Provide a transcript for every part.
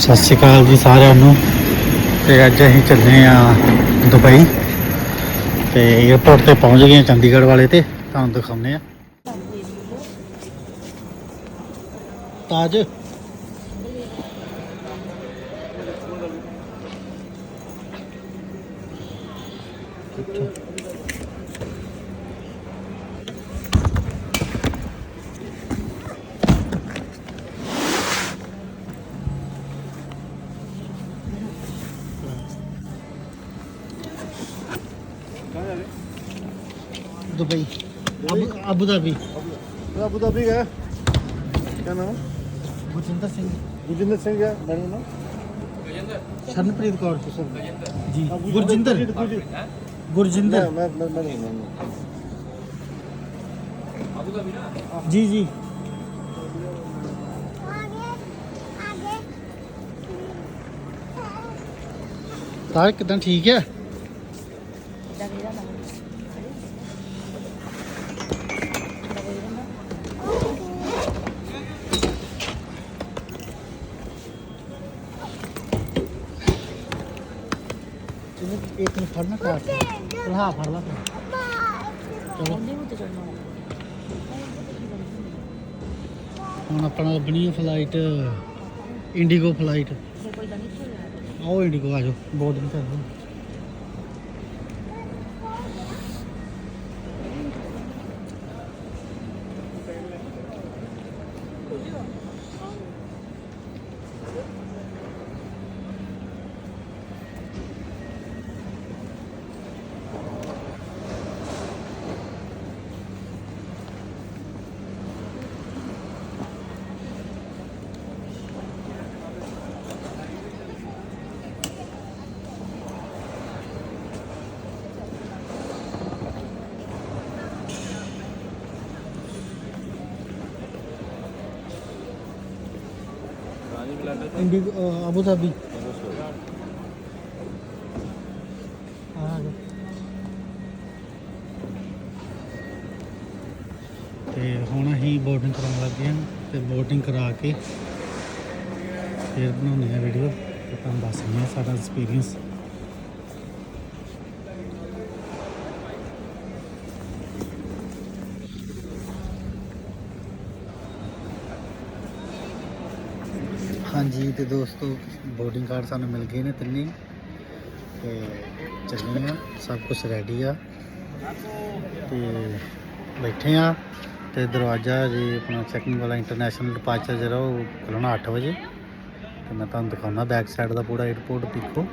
ਸਤਿ ਸ਼੍ਰੀ ਅਕਾਲ ਜੀ ਸਾਰਿਆਂ ਨੂੰ। ਤੇ ਅੱਜ ਅਸੀਂ ਚੱਲੇ ਆ ਦੁਬਈ। ਤੇ 에어ਪੋਰਟ ਤੇ ਪਹੁੰਚ ਗਏ ਹਾਂ ਚੰਡੀਗੜ੍ਹ ਵਾਲੇ ਤੇ। ਤੁਹਾਨੂੰ ਦਿਖਾਉਂਦੇ ਆ। Taj. Dubai. Abu Dhabi Abu Dhabi का क्या नाम गुरजिंदर सिंह। गुरजिंदर सिंह क्या मैडम नाम? शरणप्रीत कौर। जी। गुरजिंदर। गुरजिंदर। जी जी। तार कितना ठीक है? ਚਲੋ ਇੱਕ ਨੂੰ ਫੜਨਾ ਕਾਰ ਹਾਂ, ਫੜ ਲਾ ਚਲੋ। ਹੁਣ ਆਪਣਾ ਬਣੀ ਫਲਾਈਟ ਇੰਡੀਗੋ ਫਲਾਈਟ ਆਓ ਇੰਡੀਗੋ ਆ ਜਾਓ। ਬੋਰਡਿੰਗ ਕਰ ਦਿਓ ਅਬੂ ਧਾਬੀ। ਆ ਤੇ ਹੁਣ ਅਸੀਂ ਬੋਟਿੰਗ ਕਰਾਉਣ ਲੱਗੇ ਹਾਂ ਤੇ ਬੋਟਿੰਗ ਕਰਾ ਕੇ ਫਿਰ ਬਣਾਉਂਦੇ ਆ ਵੀਡੀਓ ਤੇ ਤੁਹਾਨੂੰ ਦੱਸਦੇ ਆ ਸਾਡਾ ਐਕਸਪੀਰੀਅੰਸ ਹਾਂਜੀ, ਤੇ ਦੋਸਤੋ ਬੋਰਡਿੰਗ ਕਾਰਡ ਸਾਨੂੰ ਮਿਲ ਗਏ ਨੇ ਤਿੰਨੇ। ਤੇ ਚੱਲੇ ਆ, ਸਭ ਕੁਝ ਰੈਡੀ ਆ। ਤੇ ਬੈਠੇ ਆ, ਤੇ ਦਰਵਾਜ਼ਾ ਜੀ, ਆਪਣਾ ਚੈਕਿੰਗ ਵਾਲਾ ਇੰਟਰਨੈਸ਼ਨਲ ਡਿਪਾਰਚਰ ਜਿਹੜਾ ਉਹ ਖੁੱਲ੍ਹਣਾ 8 ਵਜੇ। ਤੇ ਮੈਂ ਤੁਹਾਨੂੰ ਦਿਖਾਉਣਾ ਬੈਕ ਸਾਈਡ ਦਾ ਪੂਰਾ 에어ਪੋਰਟ ਦੇਖੋ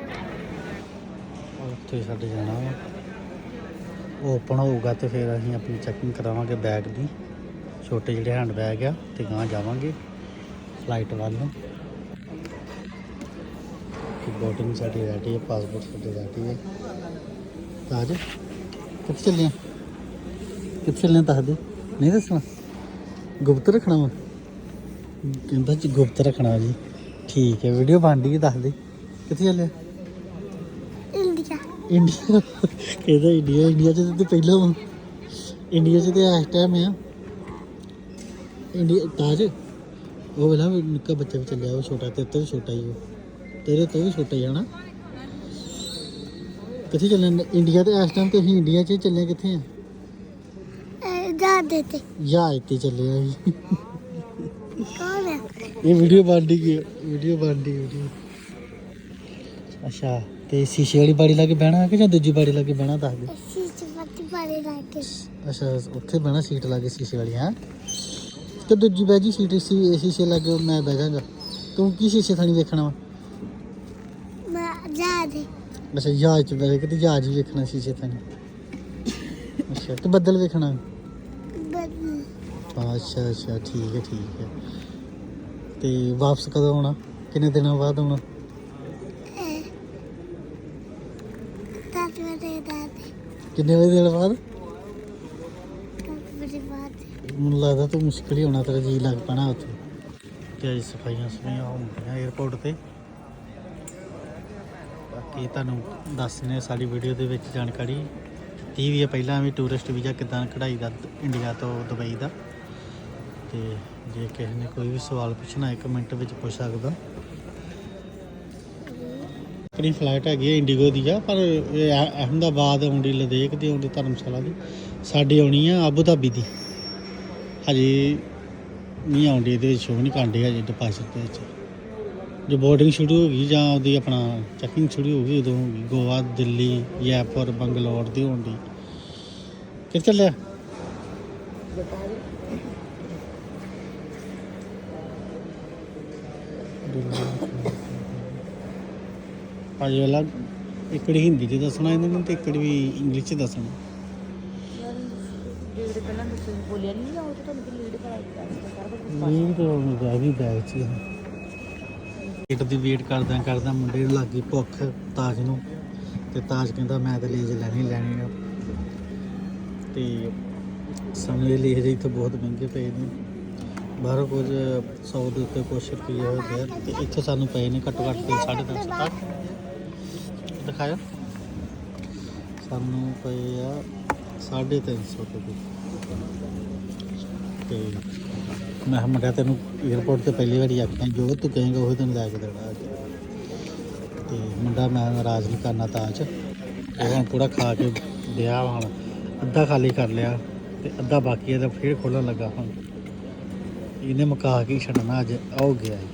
ਉੱਥੇ ਸਾਡੇ ਜਾਣਾ ਵਾ। ਉਹ ਓਪਨ ਹੋਊਗਾ ਤੇ ਫਿਰ ਅਸੀਂ ਆਪਣੀ ਚੈਕਿੰਗ ਕਰਾਵਾਂਗੇ ਬੈਗ ਦੀ। ਛੋਟੇ ਜਿਹੜੇ ਹੈਂਡ ਬੈਗ ਆ, ਤੇ ਗਾਂ ਜਾਵਾਂਗੇ। ਫਲਾਈਟ ਵੱਲ ਨੂੰ। ਹੈ ਪਾਸਪੋਰਟ ਸਾਡੇ ਰੈਡੀ ਹੈ। ਤਾਜ ਕਿੱਥੇ ਚੱਲੇ ਆ? ਕਿੱਥੇ ਚੱਲੇ ਆ ਦੱਸ ਦੇ। ਨਹੀਂ ਦੱਸਣਾ। ਗੁਪਤ ਰੱਖਣਾ ਵਾ? ਕਹਿੰਦਾ ਜੀ ਗੁਪਤ ਰੱਖਣਾ ਜੀ। ਠੀਕ ਹੈ ਵੀਡੀਓ ਬਣਦੀ ਹੈ ਦੱਸ ਦੇ। ਕਿੱਥੇ ਚੱਲੇ ਇੰਡੀਆ। ਇੰਡੀਆ। ਕਹਿੰਦਾ ਇੰਡੀਆ ਇੰਡੀਆ ਚ ਤੇ ਪਹਿਲਾਂ ਵਾ। ਇੰਡੀਆ ਚ ਤੇ ਇਸ ਟਾਈਮ ਆ। ਇੰਡੀਆ ਤਾਜ ਉਹ ਵੇਲਾ ਨਿੱਕਾ ਬੱਚਾ ਵੀ ਚੱਲਿਆ ਉਹ ਛੋਟਾ ਤੇ ਤੋਂ ਵੀ ਛੋਟਾ ਹੀ ਉਹ ਤੇਰੇ ਤੋਂ ਵੀ ਛੋਟਾ ਨਾ ਕਿੱਥੇ ਚੱਲੇ ਨੇ? ਇੰਡੀਆ ਤੇ ਇਸ ਟਾਈਮ ਤੇ ਅਸੀਂ ਇੰਡੀਆ ਚ ਹੀ ਚੱਲੇ ਕਿੱਥੇ ਆ? ਜਾ ਦੇਤੇ ਜਹਾਜ਼ ਤੇ ਚੱਲੇ ਆ ਅਸੀਂ। ਕੌਣ ਹੈ ਇਹ ਵੀਡੀਓ ਬਣਦੀ ਗਈ ਵੀਡੀਓ ਬਣਦੀ ਵੀਡੀਓ ਅੱਛਾ ਤੇ ਸ਼ੀਸ਼ੇ ਵਾਲੀ ਬਾੜੀ ਲਾ ਕੇ ਬਹਿਣਾ ਕਿ ਜਾਂ ਦੂਜੀ ਬਾੜੀ ਲਾ ਕੇ ਬਹਿਣਾ ਦੱਸ ਦੇ। ਅਸੀਂ ਚਪਾਤੀ ਪਾਰੇ ਲਾਕੇ ਅੱਛਾ ਉੱਥੇ ਬਹਿਣਾ ਸੀਟ ਲਾ ਕੇ ਸ਼ੀਸ਼ੇ ਵਾਲੀ ਹੈ? ਕਿ ਦੂਜੀ ਬਹਿ ਜੀ ਸੀਟ ਸੀ ਸ਼ੀਸ਼ੇ ਲਾ ਕੇ ਮੈਂ ਬਹਿ ਜਾਗਾ। ਤੂੰ ਕੀ ਸ਼ੀਸ਼ੇ ਥਾਣੀ ਵੇਖਣਾ ਵਾ? ਮੈਂ ਜਾ ਦੇ ਅੱਛਾ ਜਹਾਜ਼ ਚ ਬਹਿ ਕੇ ਤੇ ਜਹਾਜ਼ ਹੀ ਵੇਖਣਾ ਸ਼ੀਸ਼ੇ ਅੱਛਾ ਤੇ ਬੱਦਲ ਵੇਖਣਾ? ਬਦਲ। ਹਾਂ, ਅੱਛਾ ਅੱਛਾ ਠੀਕ ਹੈ ਠੀਕ ਹੈ। ਤੇ ਵਾਪਸ ਕਦੋਂ ਆਉਣਾ? ਕਿੰਨੇ ਦਿਨਾਂ ਬਾਅਦ ਆਉਣਾ? ਦਾਦੇ ਕਿੰਨੇ ਵਜੇ ਦਿਨ ਬਾਅਦ? ਮੈਨੂੰ ਲੱਗਦਾ ਤੂੰ ਮੁਸ਼ਕਿਲ ਹੀ ਹੋਣਾ ਤੇਰਾ ਜੀ ਲੱਗ ਪੈਣਾ ਉੱਥੇ। ਤੇ ਅੱਜ ਸਫਾਈਆਂ ਸਫਾਈਆਂ ਹੁੰਦੀਆਂ 에어ਪੋਰਟ ਤੇ। ਬਾਕੀ ਤੁਹਾਨੂੰ ਦੱਸਨੇ ਸਾਡੀ ਵੀਡੀਓ ਦੇ ਵਿੱਚ ਜਾਣਕਾਰੀ। ਦਿੱਤੀ ਵੀ ਹੈ ਪਹਿਲਾਂ ਵੀ ਟੂਰਿਸਟ ਵੀਜ਼ਾ ਕਿਦਾਂ ਕਢਾਈ ਦਾ ਇੰਡੀਆ ਤੋਂ ਦੁਬਈ ਦਾ। ਤੇ ਜੇ ਕਿਸੇ ਨੇ ਕੋਈ ਵੀ ਸਵਾਲ ਪੁੱਛਣਾ ਹੈ ਕਮੈਂਟ ਵਿੱਚ ਪੁੱਛ ਸਕਦਾ। ਆਪਣੀ ਫਲਾਈਟ ਹੈਗੀ ਹੈ ਇੰਡੀਗੋ ਦੀ ਆ, ਪਰ ਇਹ ਅਹਿਮਦਾਬਾਦ, ਆਉਂਦੀ ਲਦੇਖ ਦੀ, ਆਉਂਦੀ ਧਰਮਸ਼ਾਲਾ ਦੀ। ਸਾਡੀ ਆਉਣੀ ਆ ਆਬੂ ਧਾਬੀ ਦੀ। ਹਜੇ ਨਹੀਂ ਆਉਂਦੀ, ਇਹਦੇ ਵਿੱਚ ਸ਼ੋਅ ਨਹੀਂ ਕਾਂਡੇ ਹਜੇ ਡਿਪਾਜ਼ਿਟ ਦੇ ਵਿੱਚ। ਜੋ ਬੋਰਡਿੰਗ ਸ਼ੁਰੂ ਹੋ ਗਈ ਜਾਂ ਉਹਦੀ ਆਪਣਾ ਚੈਕਿੰਗ ਸ਼ੁਰੂ ਹੋ ਗਈ ਉਦੋਂ ਹੋਊਗੀ ਗੋਆ ਦਿੱਲੀ ਜੈਪੁਰ ਬੰਗਲੌਰ ਦੀ ਹੋਣ ਦੀ ਕਿੱਥੇ ਚੱਲਿਆ? ਭਾਜੀ ਵਾਲਾ ਇਕੜੀ ਹਿੰਦੀ ਚ ਦੱਸਣਾ ਇਹਨਾਂ ਨੂੰ ਤੇ ਇਕੜੀ ਵੀ ਇੰਗਲਿਸ਼ ਚ ਦੱਸਣਾ। ਯਾਰ ਜਿਹੜੇ ਪਹਿਲਾਂ ਤੁਸੀਂ ਬੋਲਿਆ ਨਹੀਂ ਉਹ ਤਾਂ ਤੁਹਾਨੂੰ ਲੀਡ ਕਰਾ ਦਿੱਤਾ ਸੀ ਸਾਰਾ ਕੁਝ ਨਹੀਂ ਤਾਂ ਉਹ ਗਈ ਬੈਗ ਚ ਹੀ। ਗੇਟ ਦੀ ਵੇਟ ਕਰਦਾ ਕਰਦਾ ਮੁੰਡੇ ਨੂੰ ਲੱਗੀ ਭੁੱਖ ਤਾਜ ਨੂੰ। ਤੇ ਤਾਜ ਕਹਿੰਦਾ ਮੈਂ ਤਾਂ ਲੇਜ ਲੈਣੀ ਲੈਣੀ ਆ। ਤੇ ਸਮਝੇ ਲੇਜ ਇੱਥੇ ਬਹੁਤ ਮਹਿੰਗੇ ਪਏ ਨੇ। ਬਾਹਰੋਂ ਕੁਝ 100 ਦੇ ਉੱਤੇ ਕੁਛ ਰੁਪਏ ਹੋ ਗਿਆ। ਤੇ ਇੱਥੇ ਸਾਨੂੰ ਪਏ ਨੇ ਘੱਟੋ ਘੱਟ ਤੇ 350 ਤੱਕ ਦਿਖਾਇਆ ਸਾਨੂੰ ਪਏ ਆ 350 ਰੁਪਏ। ਤੇ ਮੈਂ ਕਿਹਾ ਮੁੰਡਾ ਤੈਨੂੰ 에어ਪੋਰਟ ਤੇ ਪਹਿਲੀ ਵਾਰੀ ਆਖਿਆ, ਜੋ ਤੂੰ ਕਹੇਂਗਾ, ਉਹ ਤੈਨੂੰ ਲੈ ਕੇ ਦੇਣਾ ਅੱਜ। ਤੇ ਮੁੰਡਾ ਮੈਂ ਨਾਰਾਜ਼ ਨਹੀਂ ਕਰਨਾ ਤਾਂ 'ਚ ਉਹ ਹੁਣ ਪੂਰਾ ਖਾ ਕੇ ਦਿਆ ਹੁਣ। ਅੱਧਾ ਖਾਲੀ ਕਰ ਲਿਆ ਤੇ ਅੱਧਾ ਬਾਕੀ ਹੈ ਤਾਂ ਫੇਰ ਖੋਲਣ ਲੱਗਾ ਹੁਣ। ਇਹਨੇ ਮੁਕਾ ਕੇ ਹੀ ਛੱਡਣਾ, ਅੱਜ ਆਉ ਗਿਆ ਈ।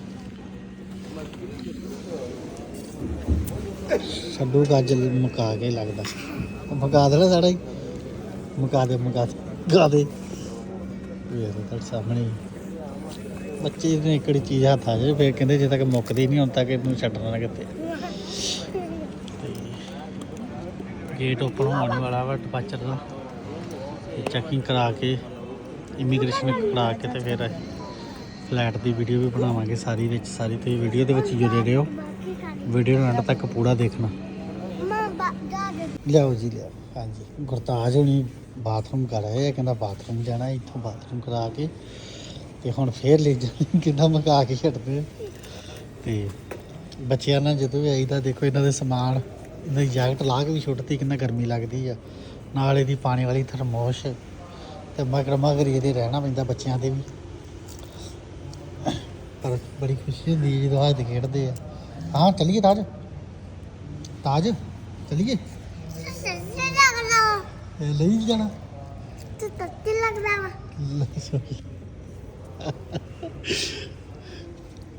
ਛੱਡੂ ਗੱਜ ਮੁਕਾ ਕੇ ਲੱਗਦਾ। ਉਹ ਮੁਕਾ ਦੇਣਾ ਸਾਡਾ ਹੀ। ਮੁਕਾ ਦੇ ਮੁਕਾ ਦੇ ਗਾ ਦੇ। ਵੇਖ ਲਓ ਸਾਹਮਣੇ ਬੱਚੇ ਨੇ ਇਕੜੀ ਚੀਜ਼ ਹੱਥ ਆ ਜਾਏ ਫਿਰ ਕਹਿੰਦੇ ਜੇ ਤੱਕ ਮੁੱਕਦੀ ਨਹੀਂ, ਹੁਣ ਤੱਕ ਇਹਨੂੰ ਛੱਡਣਾ ਨਾ ਕਿਤੇ। ਗੇਟ ਓਪਨ ਹੋਣ ਵਾਲਾ ਵਾ ਡਿਪਾਚਰ ਦਾ। ਚੈਕਿੰਗ ਕਰਾ ਕੇ ਇਮੀਗ੍ਰੇਸ਼ਨ ਕਰਾ ਕੇ ਤੇ ਫਿਰ ਫਲੈਟ ਦੀ ਵੀਡੀਓ ਵੀ ਬਣਾਵਾਂਗੇ ਸਾਰੀ ਵਿੱਚ, ਸਾਰੀ ਤੇ ਵੀਡੀਓ ਦੇ ਵਿੱਚ ਜੁੜੇ ਰਹੋ। ਵੀਡੀਓ ਨੂੰ ਅੰਤ ਤੱਕ ਪੂਰਾ ਦੇਖਣਾ। ਲਿਆਓ ਜੀ, ਲਿਆਓ। ਹਾਂਜੀ। ਗੁਰਤਾਜ ਹੁਣੀ ਬਾਥਰੂਮ ਕਰ ਰਹੇ ਆ, ਕਹਿੰਦਾ ਬਾਥਰੂਮ ਜਾਣਾ, ਇੱਥੋਂ ਬਾਥਰੂਮ ਕਰਾ ਕੇ ਤੇ ਹੁਣ ਫੇਰ ਲੈ ਕਿੰਨਾ ਮਕਾ ਕੇ ਛੱਡਦੇ। ਤੇ ਬੱਚਿਆਂ ਨਾਲ ਜਦੋਂ ਵੀ ਆਈਦਾ ਦੇਖੋ ਇਹਨਾਂ ਦੇ ਸਮਾਨ ਇਹਨਾਂ ਦੀ ਜੈਕਟ ਲਾ ਕੇ ਵੀ ਛੁੱਟਦੀ ਕਿੰਨਾ ਗਰਮੀ ਲੱਗਦੀ ਆ। ਨਾਲ ਇਹਦੀ ਪਾਣੀ ਵਾਲੀ ਥਰਮੋਸ਼ ਤੇ ਮਗਰ ਮਗਰ ਇਹਦੇ ਰਹਿਣਾ ਪੈਂਦਾ ਬੱਚਿਆਂ ਦੇ ਵੀ। ਪਰ ਬੜੀ ਖੁਸ਼ੀ ਹੁੰਦੀ ਹੈ ਜਦੋਂ ਹੱਥ ਖੇਡਦੇ ਆ। ਹਾਂ ਚੱਲੀਏ ਤਾਜ। ਤਾਜ ਚੱਲੀਏ? ਇਹ ਲਈ ਜਾਣਾ? ਤੂੰ ਤੱਤੀ ਲੱਗਦਾ ਵਾ।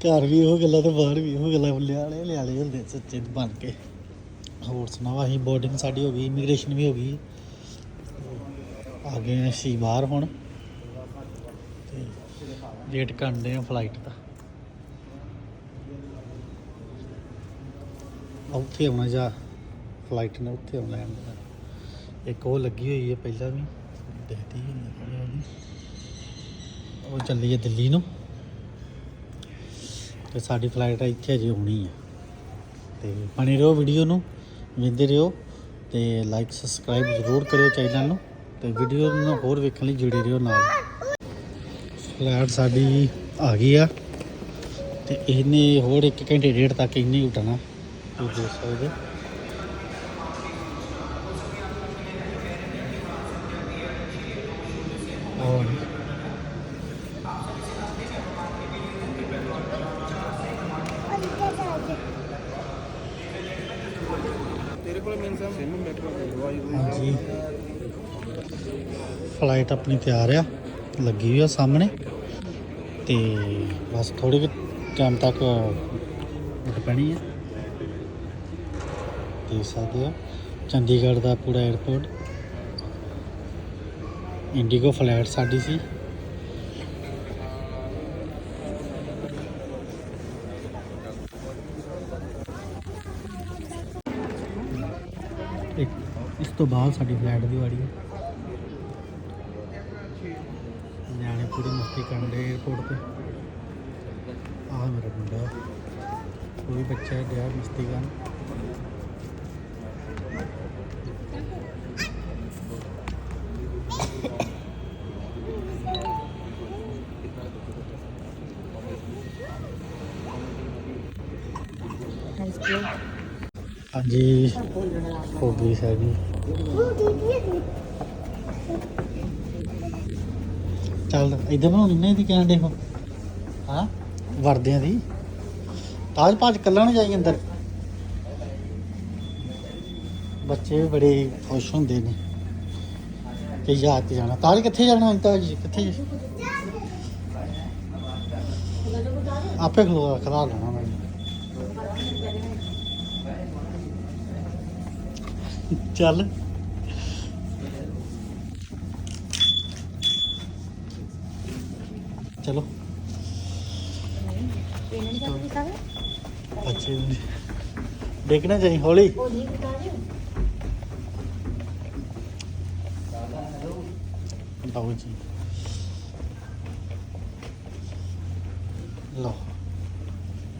ਘਰ ਵੀ ਉਹ ਗੱਲਾਂ ਤੇ ਬਾਹਰ ਵੀ ਉਹ ਗੱਲਾਂ ਲਿਆਲੇ ਲਿਆਲੇ ਹੁੰਦੇ ਸੱਚੇ ਬਣ ਕੇ। ਹੋਰ ਸੁਣਾਓ, ਅਸੀਂ ਬੋਰਡਿੰਗ ਸਾਡੀ ਹੋ ਗਈ ਇਮੀਗ੍ਰੇਸ਼ਨ ਵੀ ਹੋ ਗਈ। ਆ ਗਏ ਅਸੀਂ ਬਾਹਰ ਹੁਣ। ਤੇ ਵੇਟ ਕਰਦੇ ਆ ਫਲਾਈਟ ਦਾ। ਉੱਥੇ ਆਉਣਾ ਜਾ ਫਲਾਈਟ ਨੇ ਉੱਥੇ ਆਉਣਾ ਇੱਕ ਉਹ ਲੱਗੀ ਹੋਈ ਹੈ ਪਹਿਲਾਂ ਵੀ। ਦਿਖਦੀ ਹੈ ਉਹ ਚੱਲੀ ਹੈ ਦਿੱਲੀ ਨੂੰ। ਤੇ ਸਾਡੀ ਫਲਾਈਟ ਇੱਥੇ ਅਜੇ ਹੋਣੀ ਹੈ ਤੇ ਬਣੇ ਰਹੋ ਵੀਡੀਓ ਨੂੰ, ਵੇਖਦੇ ਰਹੋ ਤੇ ਲਾਈਕ ਸਬਸਕ੍ਰਾਈਬ ਜ਼ਰੂਰ ਕਰਿਓ ਚੈਨਲ ਨੂੰ ਤੇ ਵੀਡੀਓ ਨੂੰ ਹੋਰ ਵੇਖਣ ਲਈ ਜੁੜੇ ਰਹੋ ਨਾਲ। ਫਲਾਈਟ ਸਾਡੀ ਆ ਗਈ ਆ ਤੇ ਇਹਨੇ ਹੋਰ 1 ਘੰਟੇ ਡੇਢ ਤੱਕ ਇੰਨੇ ਹੀ ਉੱਡਣਾ। ਤੁਸੀਂ ਦੇਖ ਸਕਦੇ ਹੋ। ਔਰ ਅੰਦਰ ਜਾ ਦੇ ਤੇਰੇ ਕੋਲ ਮਿਲ ਸਮ ਸਿਮ ਮੈਟਰੋ ਦਵਾਈ ਹਾਂਜੀ ਫਲਾਈਟ ਆਪਣੀ ਤਿਆਰ ਆ, ਲੱਗੀ ਹੋਈ ਆ ਸਾਹਮਣੇ। ਤੇ ਬਸ ਥੋੜੇ ਕੁ ਟਾਈਮ ਤੱਕ ਉੱਡ ਪੈਣੀ ਆ। ਦੇਖ ਸਕਦੇ ਆ ਚੰਡੀਗੜ੍ਹ ਦਾ ਪੂਰਾ 에ਅਰਪੋਰਟ ਇੰਡੀਗੋ ਫਲਾਈਟ ਸਾਡੀ ਸੀ। ਇੱਕ ਇਸ ਤੋਂ ਬਾਅਦ ਸਾਡੀ ਫਲਾਈਟ ਦੀ ਵਾਰੀ ਹੈ ਨਿਆਣੇ ਮਸਤੀ ਕਰਨ ਦੇ 에어ਪੋਰਟ ਤੇ। ਆਹ ਮੇਰਾ ਮੁੰਡਾ। ਉਹ ਬੱਚਾ ਹੈ ਮਸਤੀ ਕਰਨ। ਹਾਂਜੀ। ਹੋ ਗਈ ਸਾਡੀ ਚੱਲ, ਇਧਰ ਬਣਾਉਣੀ ਨਾ ਇਹਦੀ ਕਹਿਣ ਦੇ ਹੋ ਹਾਂ? ਵਰਦਿਆਂ ਦੀ। ਤਾਜ ਭਾਜ ਕੱਲਾ ਨਾ ਜਾਈ ਅੰਦਰ? ਬੱਚੇ ਵੀ ਬੜੇ ਖੁਸ਼ ਹੁੰਦੇ ਨੇ। ਕਿ ਯਾਦ ਤੇ ਜਾਣਾ। ਤਾਜ ਕਿੱਥੇ ਜਾਣਾ ਤਾਜ? ਕਿੱਥੇ ਆਪੇ ਖਲੋ, ਖਲਾ ਲੈਣਾ ਮੈਂ। ਚੱਲ। ਚਲੋ। ਇਹਨਾਂ ਨੇ ਦੇਖਣਾ ਚਾਹੀ ਹੌਲੀ। ਕੀਤਾ ਜੀ। ਲਓ।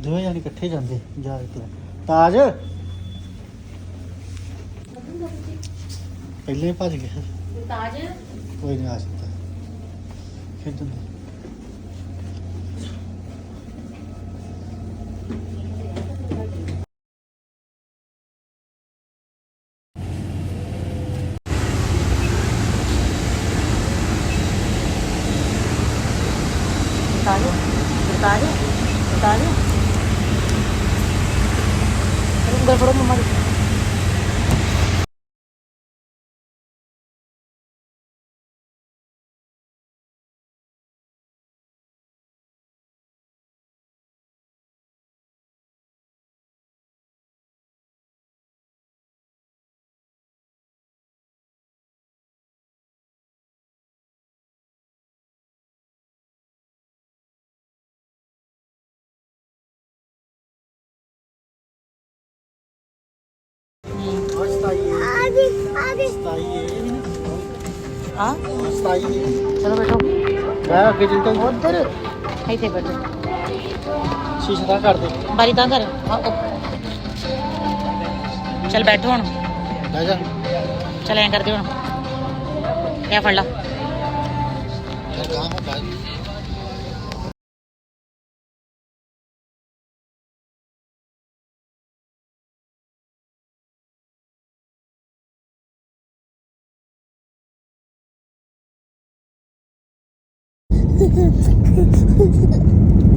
ਦੋਵੇਂ ਜਾਣੇ ਇਕੱਠੇ ਜਾਂਦੇ ਜਾ ਕੇ ਤਾਜ! ਪਹਿਲੇ ਭੱਜ ਗਿਆ ਤਾਜ! ਕੋਈ ਨਹੀਂ ਆ ਸਕਦਾ। ਖੇਡਣ ਦੇ। ਹਾਂ। ਚਲੋ ਬੈਠੋ। ਮੈਂ ਅੱਗੇ ਜਿੰਦਾ ਉਧਰ। ਇੱਥੇ ਬੈਠੋ। ਸ਼ੀਸ਼ਾ ਤਾਂ ਕਰ ਦੇ। ਬਾਰੀ ਤਾਂ ਕਰ ਹਾਂ, ਉਹ- ਚੱਲ ਬੈਠੋ ਹੁਣ। ਲੈ ਜਾ। ਚੱਲ ਐਂ ਕਰਦੇ ਹੁਣ। ਇਹ ਫੜ ਲਾ। かっこいい。